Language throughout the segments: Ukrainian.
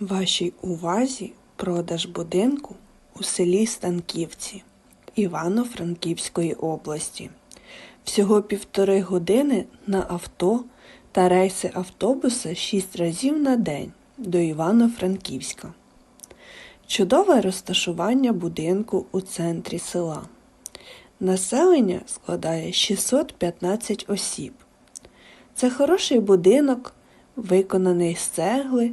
Вашій увазі продаж будинку у селі Станківці Івано-Франківської області. Всього півтори години на авто та рейси автобуса 6 разів на день до Івано-Франківська. Чудове розташування будинку у центрі села. Населення складає 615 осіб. Це хороший будинок, виконаний з цегли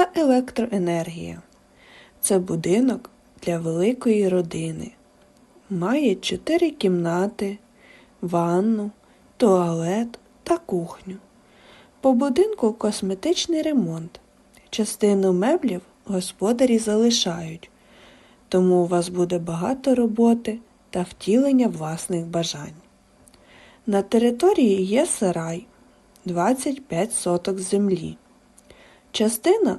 та електроенергія. Це будинок для великої родини. Має чотири кімнати, ванну, туалет та кухню. По будинку косметичний ремонт. Частину меблів господарі залишають, тому у вас буде багато роботи та втілення власних бажань. На території є сарай 25 соток землі, частина,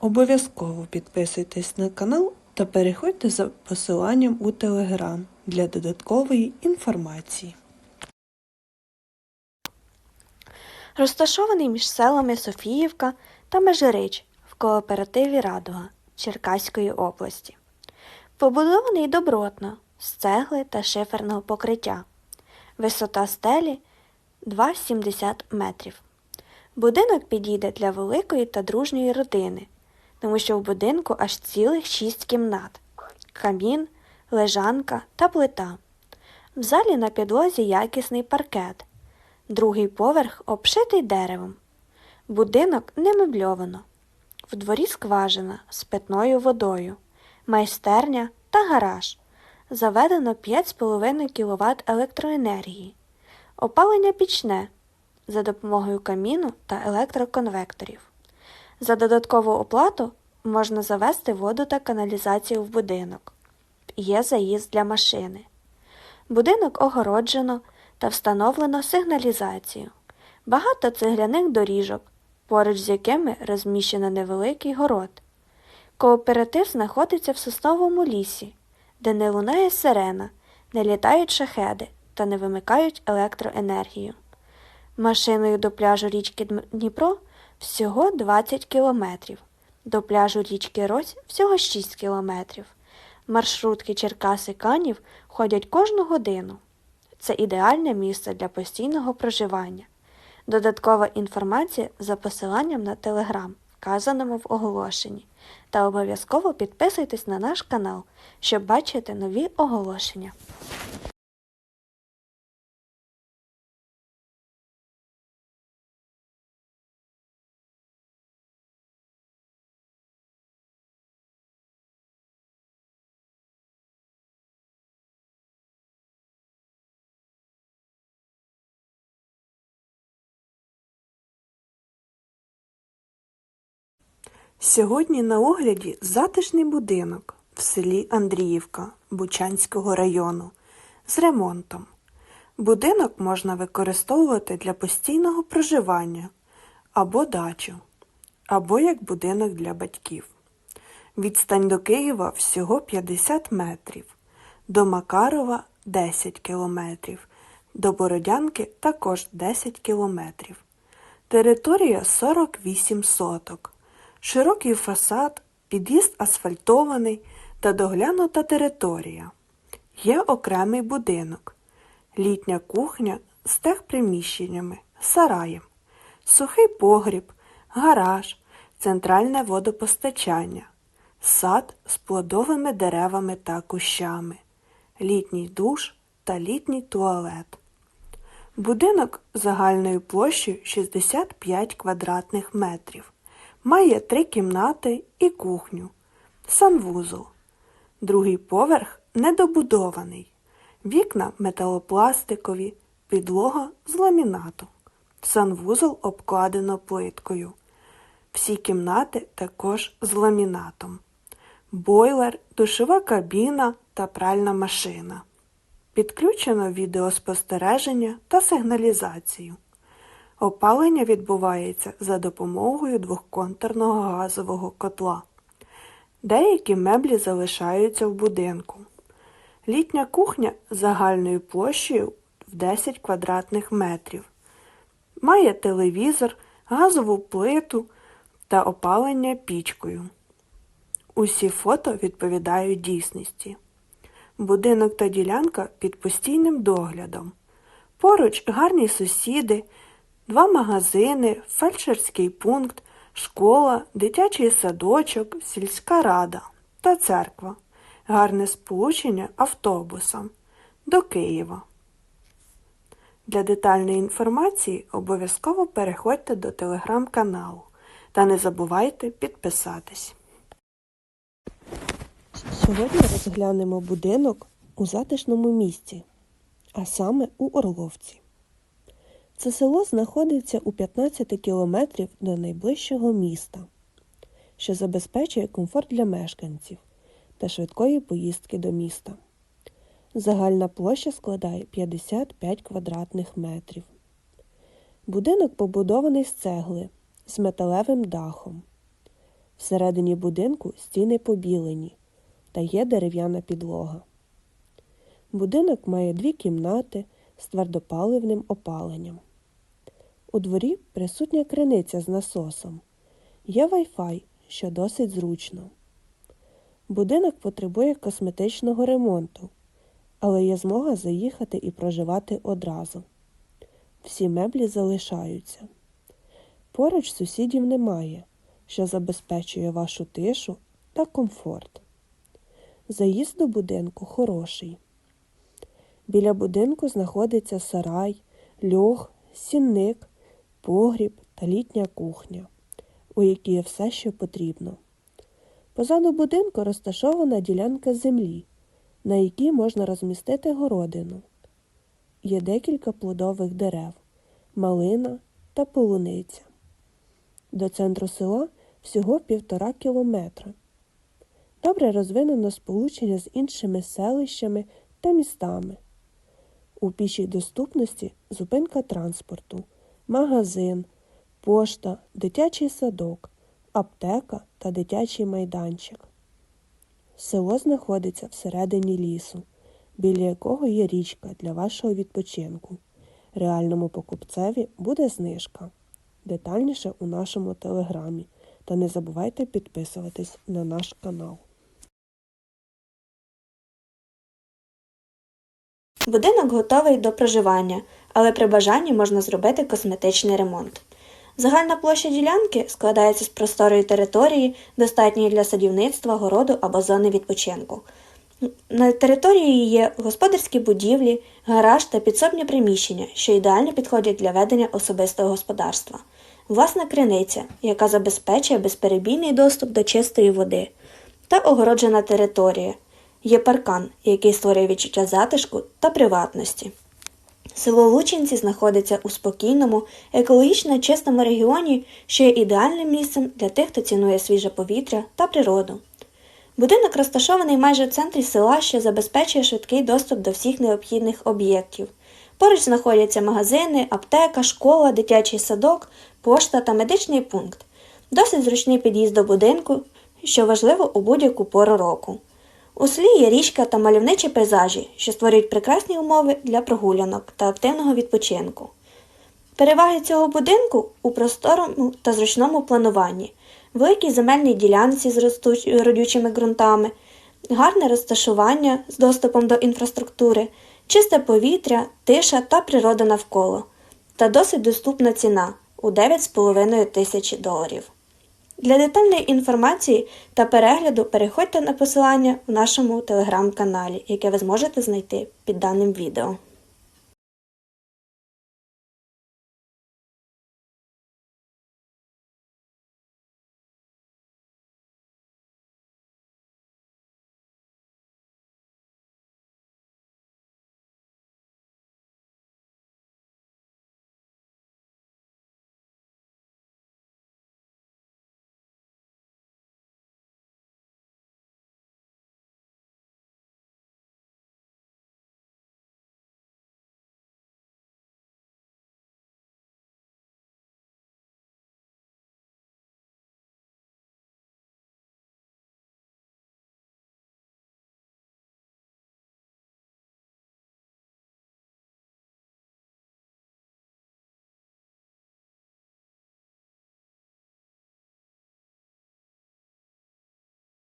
Обов'язково підписуйтесь на канал та переходьте за посиланням у телеграм для додаткової інформації. Розташований між селами Софіївка та Межирич в кооперативі Радуга Черкаської області. Побудований добротно з цегли та шиферного покриття. Висота стелі 2,70 метрів. Будинок підійде для великої та дружньої родини, тому що в будинку аж цілих шість кімнат, камін, лежанка та плита. В залі на підлозі якісний паркет. Другий поверх обшитий деревом. Будинок не мебльовано. В дворі скважина з питною водою, майстерня та гараж. Заведено 5,5 кВт електроенергії. Опалення пічне за допомогою каміну та електроконвекторів. За додаткову оплату можна завести воду та каналізацію в будинок. Є заїзд для машини. Будинок огороджено та встановлено сигналізацію. Багато цегляних доріжок, поруч з якими розміщено невеликий город. Кооператив знаходиться в сосновому лісі, де не лунає сирена, не літають шахеди та не вимикають електроенергію. Машиною до пляжу річки Дніпро всього 20 кілометрів, до пляжу річки Рось всього 6 кілометрів. Маршрутки Черкаси Канів ходять кожну годину. Це ідеальне місце для постійного проживання. Додаткова інформація за посиланням на телеграм, вказаному в оголошенні. Та обов'язково підписуйтесь на наш канал, щоб бачити нові оголошення. Сьогодні на огляді затишний будинок в селі Андріївка Бучанського району з ремонтом. Будинок можна використовувати для постійного проживання або дачу, або як будинок для батьків. Відстань до Києва всього 50 метрів, до Макарова 10 кілометрів, до Бородянки також 10 кілометрів. Територія 48 соток. Широкий фасад, під'їзд асфальтований та доглянута територія. Є окремий будинок, літня кухня з техприміщеннями, сараєм, сухий погріб, гараж, центральне водопостачання, сад з плодовими деревами та кущами, літній душ та літній туалет. Будинок загальною площею 65 квадратних метрів. Має три кімнати і кухню, санвузол. Другий поверх недобудований. Вікна металопластикові, підлога з ламінату. Санвузол обкладено плиткою. Всі кімнати також з ламінатом. Бойлер, душова кабіна та пральна машина. Підключено відеоспостереження та сигналізацію. Опалення відбувається за допомогою двохконтурного газового котла. Деякі меблі залишаються в будинку. Літня кухня загальною площею в 10 квадратних метрів. Має телевізор, газову плиту та опалення пічкою. Усі фото відповідають дійсності. Будинок та ділянка під постійним доглядом. Поруч гарні сусіди, два магазини, фельдшерський пункт, школа, дитячий садочок, сільська рада та церква. Гарне сполучення автобусом до Києва. Для детальної інформації обов'язково переходьте до телеграм-каналу та не забувайте підписатись. Сьогодні розглянемо будинок у затишному місці, а саме у Орловці. Це село знаходиться у 15 кілометрів до найближчого міста, що забезпечує комфорт для мешканців та швидкої поїздки до міста. Загальна площа складає 55 квадратних метрів. Будинок побудований з цегли з металевим дахом. Всередині будинку стіни побілені та є дерев'яна підлога. Будинок має дві кімнати з твердопаливним опаленням. У дворі присутня криниця з насосом. Є Wi-Fi, що досить зручно. Будинок потребує косметичного ремонту, але є змога заїхати і проживати одразу. Всі меблі залишаються. Поруч сусідів немає, що забезпечує вашу тишу та комфорт. Заїзд до будинку хороший. Біля будинку знаходиться сарай, льох, сінник, погріб та літня кухня, у якій є все, що потрібно. Позаду будинку розташована ділянка землі, на якій можна розмістити городину. Є декілька плодових дерев, малина та полуниця. До центру села всього півтора кілометра. Добре розвинено сполучення з іншими селищами та містами. У пішій доступності зупинка транспорту, магазин, пошта, дитячий садок, аптека та дитячий майданчик. Село знаходиться всередині лісу, біля якого є річка для вашого відпочинку. Реальному покупцеві буде знижка. Детальніше у нашому телеграмі. Та не забувайте підписуватись на наш канал. Будинок готовий до проживання, але при бажанні можна зробити косметичний ремонт. Загальна площа ділянки складається з просторої території, достатньої для садівництва, городу або зони відпочинку. На території є господарські будівлі, гараж та підсобні приміщення, що ідеально підходять для ведення особистого господарства. Власна криниця, яка забезпечує безперебійний доступ до чистої води, та огороджена територія. Є паркан, який створює відчуття затишку та приватності. Село Лучинці знаходиться у спокійному, екологічно чистому регіоні, що є ідеальним місцем для тих, хто цінує свіже повітря та природу. Будинок розташований майже в центрі села, що забезпечує швидкий доступ до всіх необхідних об'єктів. Поруч знаходяться магазини, аптека, школа, дитячий садок, пошта та медичний пункт. Досить зручний під'їзд до будинку, що важливо у будь-яку пору року. У селі є річка та мальовничі пейзажі, що створюють прекрасні умови для прогулянок та активного відпочинку. Переваги цього будинку у просторому та зручному плануванні, великій земельній ділянці з родючими ґрунтами, гарне розташування з доступом до інфраструктури, чисте повітря, тиша та природа навколо, та досить доступна ціна у 9,5 тисячі доларів. Для детальної інформації та перегляду переходьте на посилання в нашому телеграм-каналі, яке ви зможете знайти під даним відео.